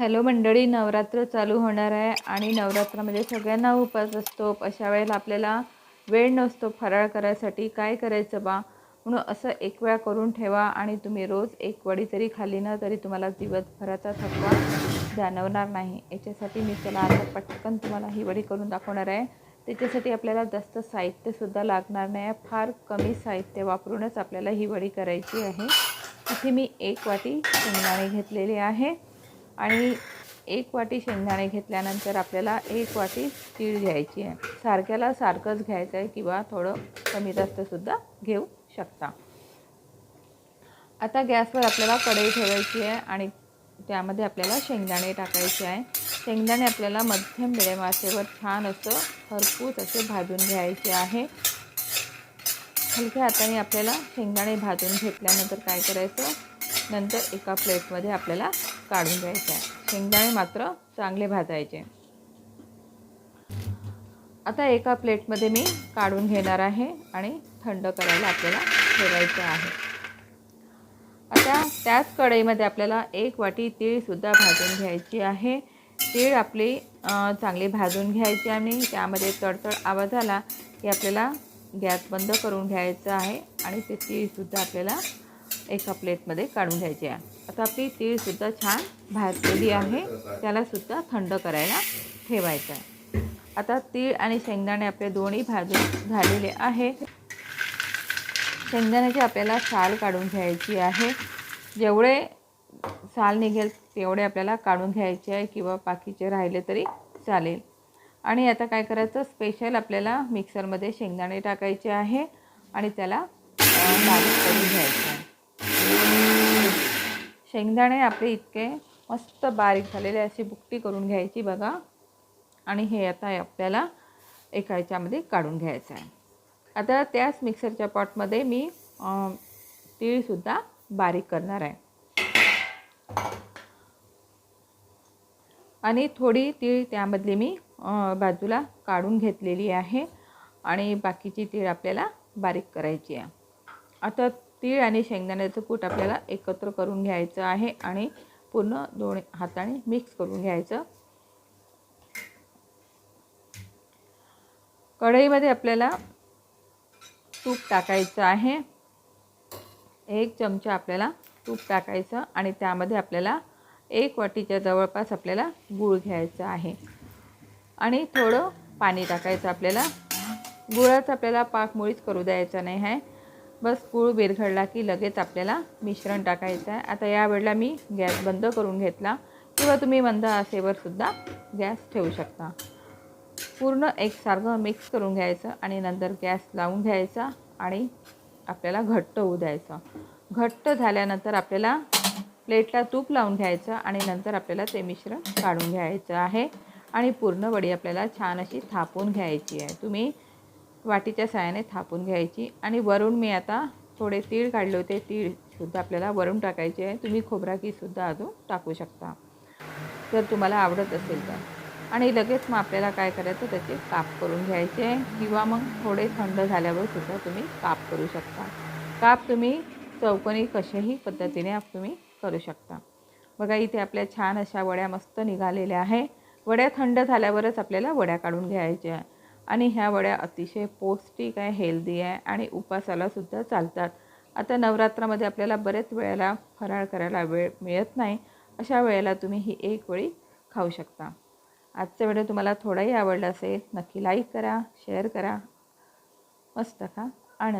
Hello मंडळी नवरात्र चालू होणार आहे आणि नवरात्रामध्ये सगळ्यांना उपास असतो. अशा वेळेला आपल्याला वेळ नसतो फराळ करायसाठी. काय करायचं बा? म्हणून असं एक वेळा करून ठेवा आणि तुम्ही रोज एक वडी तरी खाली ना तरी तुम्हाला दिवसभराचा थकवा जाणवणार नाही. याच्यासाठी मी चला आता पटकन तुम्हाला ही वडी करून दाखवणार आहे. त्याच्यासाठी आपल्याला जास्त साहित्यसुद्धा लागणार नाही. फार कमी साहित्य वापरूनच आपल्याला ही वडी करायची आहे. इथे मी एक वाटी शेंगदाणे घेतलेली आहे. आणि एक वाटी शेंगदाणे घेतल्यानंतर आपल्याला एक वाटी तीळ घ्यायची आहे. सारख्याला सारखंच घ्यायचं आहे किंवा थोडं कमी जास्तसुद्धा घेऊ शकता. आता गॅसवर आपल्याला कढई ठेवायची आहे आणि त्यामध्ये आपल्याला शेंगदाणे टाकायचे आहे. शेंगदाणे आपल्याला मध्यम मिळेम आचेवर छान असं खरपूस असे भाजून घ्यायचे आहे. हलक्या हाताने आपल्याला शेंगदाणे भाजून घेतल्यानंतर काय करायचं? नंतर एका प्लेटमध्ये आपल्याला काढून घ्यायचं आहे. शेंगदाणे मात्र चांगले भाजायचे. आता एका प्लेटमध्ये मी काढून घेणार आहे आणि थंड करायला आपल्याला ठेवायचं आहे. आता त्याच कढईमध्ये आपल्याला एक वाटी तीळसुद्धा भाजून घ्यायची आहे. तीळ आपली चांगली भाजून घ्यायची आणि त्यामध्ये तडतड आवाज आला की आपल्याला गॅस बंद करून घ्यायचं आहे आणि ते तीळसुद्धा आपल्याला एका प्लेटमध्ये काढून घ्यायची आहे. आता आपली तीळसुद्धा छान भाजलेली आहे. त्यालासुद्धा थंड करायला ठेवायचं आहे. आता तीळ आणि शेंगदाणे आपले दोन्ही भाजून झालेले आहे. शेंगदाण्याची आपल्याला साल काढून घ्यायची आहे. जेवढे साल निघेल तेवढे आपल्याला काढून घ्यायचे आहे किंवा बाकीचे राहिले तरी चालेल. आणि आता काय करायचं? स्पेशल आपल्याला मिक्सरमध्ये शेंगदाणे टाकायचे आहे आणि त्याला बारीक करून घ्यायचं आहे. शेंगदाणे आपले इतके मस्त बारीक झालेले अशी बुकटी करून घ्यायची बघा. आणि हे आता आपल्याला एका ह्याच्यामध्ये काढून घ्यायचं आहे. आता त्याच मिक्सरच्या पॉटमध्ये मी तीळसुद्धा बारीक करणार आहे. आणि थोडी तीळ त्यामधली मी बाजूला काढून घेतलेली आहे. आणि बाकीची तीळ आपल्याला बारीक करायची आहे. आता तीळ आणि शेंगदाण्याचं कूट आपल्याला एकत्र करून घ्यायचं आहे आणि पूर्ण दोन हाताने मिक्स करून घ्यायचं. कढईमध्ये आपल्याला तूप टाकायचं आहे. एक चमचा आपल्याला तूप टाकायचं आणि त्यामध्ये आपल्याला एक वाटीच्या जवळपास आपल्याला गूळ घ्यायचं आहे. आणि थोडं पाणी टाकायचं आपल्याला. गुळाचं आपल्याला पाक मुळीच करू द्यायचा नाही आहे. बस गूळ विरघळला की लगेच आपल्याला मिश्रण टाकायचं आहे आता यावेळेला मी गॅस बंद करून घेतला. किंवा तुम्ही मंद आसेवरसुद्धा गॅस ठेवू शकता. पूर्ण एकसारखं मिक्स करून घ्यायचं आणि नंतर गॅस लावून घ्यायचा आणि आपल्याला घट्ट होऊ द्यायचं. घट्ट झाल्यानंतर आपल्याला प्लेटला तूप लावून घ्यायचं आणि नंतर आपल्याला ते मिश्रण काढून घ्यायचं आहे. आणि पूर्ण वडी आपल्याला छान अशी थापून घ्यायची आहे. तुम्ही वाटीच्या सहाय्याने थापून घ्यायची. आणि वरून मी आता थोडे तीळ काढले होते. तीळसुद्धा आपल्याला वरून टाकायचे आहे. तुम्ही खोबराकीसुद्धा अजून टाकू शकता. जर तुम्हाला आवडत असेल तर. आणि लगेच मग आपल्याला काय करायचं? त्याचे काप करून घ्यायचे. आहे किंवा मग थोडे थंड झाल्यावर सुद्धा तुम्ही काप करू शकता. काप तुम्ही चौकोनी कशाही पद्धतीने तुम्ही करू शकता. बघा इथे आपल्या छान अशा वड्या मस्त निघालेल्या आहे. वड्या थंड झाल्यावरच आपल्याला वड्या काढून घ्यायच्या आहे. आणि ह्या वड्या अतिशय पौष्टिक आहे हेल्दी आहे आणि उपासालासुद्धा चालतात. आता नवरात्रामध्ये आपल्याला बरेच वेळेला फराळ करायला वेळ मिळत नाही. अशा वेळेला तुम्ही ही एक वेळी खाऊ शकता. आजचा व्हिडिओ तुम्हाला थोडाही आवडला असेल नक्की लाईक करा शेअर करा. मस्त खा आनंद.